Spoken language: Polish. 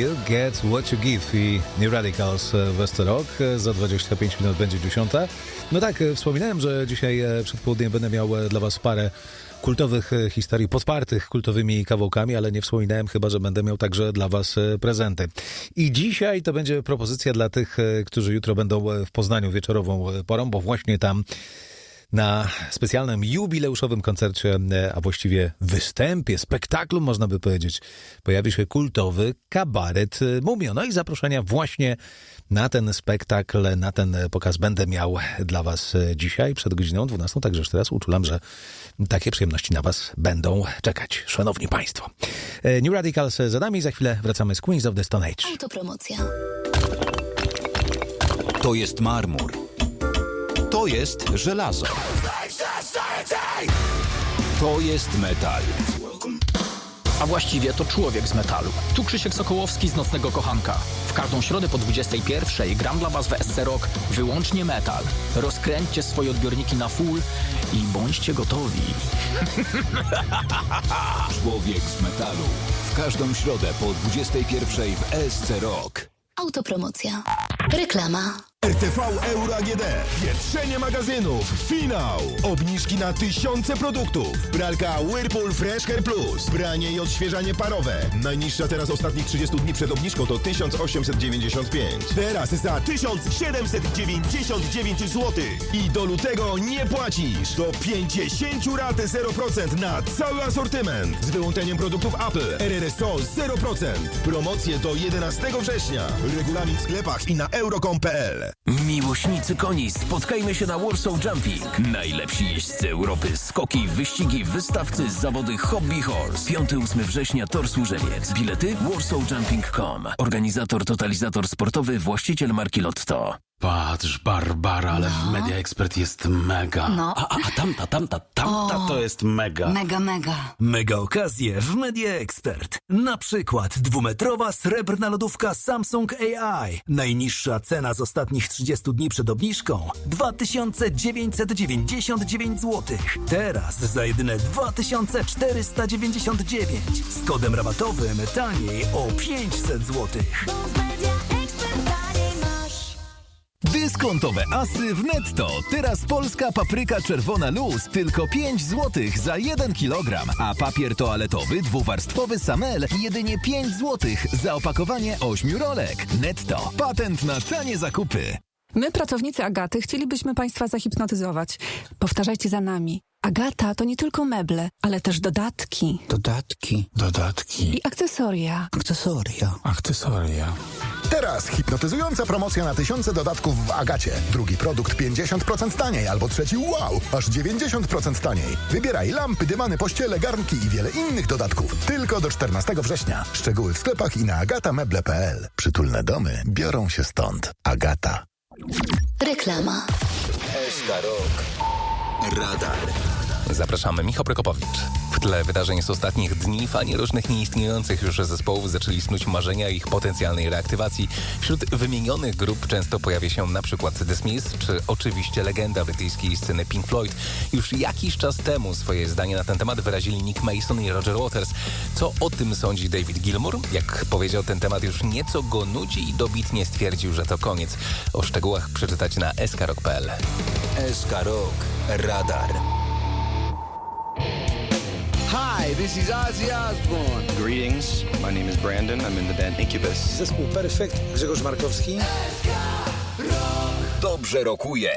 You Get What You Give i New Radicals w Westerok. Za 25 minut będzie 10. No tak, e, wspominałem, że dzisiaj e, przed południem będę miał e, dla Was parę kultowych e, historii podpartych kultowymi kawałkami, ale nie wspominałem chyba, że będę miał także dla Was e, prezenty. I dzisiaj to będzie propozycja dla tych, e, którzy jutro będą e, w Poznaniu wieczorową e, porą, bo właśnie tam na specjalnym jubileuszowym koncercie, e, a właściwie występie, spektaklu można by powiedzieć, pojawi się kultowy kabaret e, Mumio. No i zaproszenia właśnie na ten spektakl, na ten pokaz będę miał dla Was e, dzisiaj przed godziną 12, także już teraz uczulam, że takie przyjemności na Was będą czekać, szanowni Państwo. New Radicals za nami, za chwilę wracamy z Queens of the Stone Age. Autopromocja. To jest marmur. To jest żelazo. To jest metal. A właściwie to człowiek z metalu. Tu Krzysiek Sokołowski z Nocnego Kochanka. W każdą środę po 21 gram dla Was w SC Rock wyłącznie metal. Rozkręćcie swoje odbiorniki na full i bądźcie gotowi. Człowiek z metalu. W każdą środę po 21 w ESC Rock. Autopromocja. Reklama. RTV Euro AGD. Wietrzenie magazynów. Finał. Obniżki na tysiące produktów. Pralka Whirlpool Fresh Hair Plus. Branie i odświeżanie parowe. Najniższa teraz ostatnich 30 dni przed obniżką to 1895. Teraz za 1799 zł. I do lutego nie płacisz. Do 50 rat 0% na cały asortyment. Z wyłączeniem produktów Apple. RRSO 0%. Promocje do 11 września. Regulamin w sklepach i na euro.com.pl. Miłośnicy koni, spotkajmy się na Warsaw Jumping. Najlepsi jeźdźcy Europy, skoki, wyścigi, wystawcy, zawody Hobby Horse. 5-8 września Tor Służewiec. Bilety warsawjumping.com. Organizator Totalizator Sportowy, właściciel marki Lotto. Patrz, Barbara, ale w Media Expert jest mega. No. A, a, a tamta, tamta, tamta to jest mega. Mega, mega. Mega okazje w Media Expert. Na przykład dwumetrowa srebrna lodówka Samsung AI. Najniższa cena z ostatnich 30 dni przed obniżką 2999 zł. Teraz za jedyne 2499. Z kodem rabatowym taniej o 500 zł. Dyskontowe asy w netto. Teraz polska papryka czerwona luz tylko 5 zł za 1 kg, a papier toaletowy dwuwarstwowy Samel jedynie 5 zł za opakowanie 8 rolek. Netto. Patent na tanie zakupy. My, pracownicy Agaty, chcielibyśmy Państwa zahipnotyzować. Powtarzajcie za nami. Agata to nie tylko meble, ale też dodatki Dodatki, Dodatki, i akcesoria. akcesoria. akcesoria. Teraz hipnotyzująca promocja na tysiące dodatków w Agacie. Drugi produkt 50% taniej, albo trzeci wow, aż 90% taniej. Wybieraj lampy, dymany, pościele, garnki i wiele innych dodatków. Tylko do 14 września. Szczegóły w sklepach i na agatameble.pl. Przytulne domy biorą się stąd. Agata. Reklama. SK Rock. Radar. Zapraszamy, Michał Prokopowicz. W tle wydarzeń z ostatnich dni fani różnych nieistniejących już zespołów zaczęli snuć marzenia ich potencjalnej reaktywacji. Wśród wymienionych grup często pojawia się na przykład The Smiths, czy oczywiście legenda brytyjskiej sceny Pink Floyd. Już jakiś czas temu swoje zdanie na ten temat wyrazili Nick Mason i Roger Waters. Co o tym sądzi David Gilmour? Jak powiedział, ten temat już nieco go nudzi i dobitnie stwierdził, że to koniec. O szczegółach przeczytać na skrok.pl. SK Rock. Radar. Hi, this is Ozzy Osbourne. Greetings, my name is Brandon. I'm in the band Incubus. Zespół Perfekt, Grzegorz Markowski. Dobrze rokuje.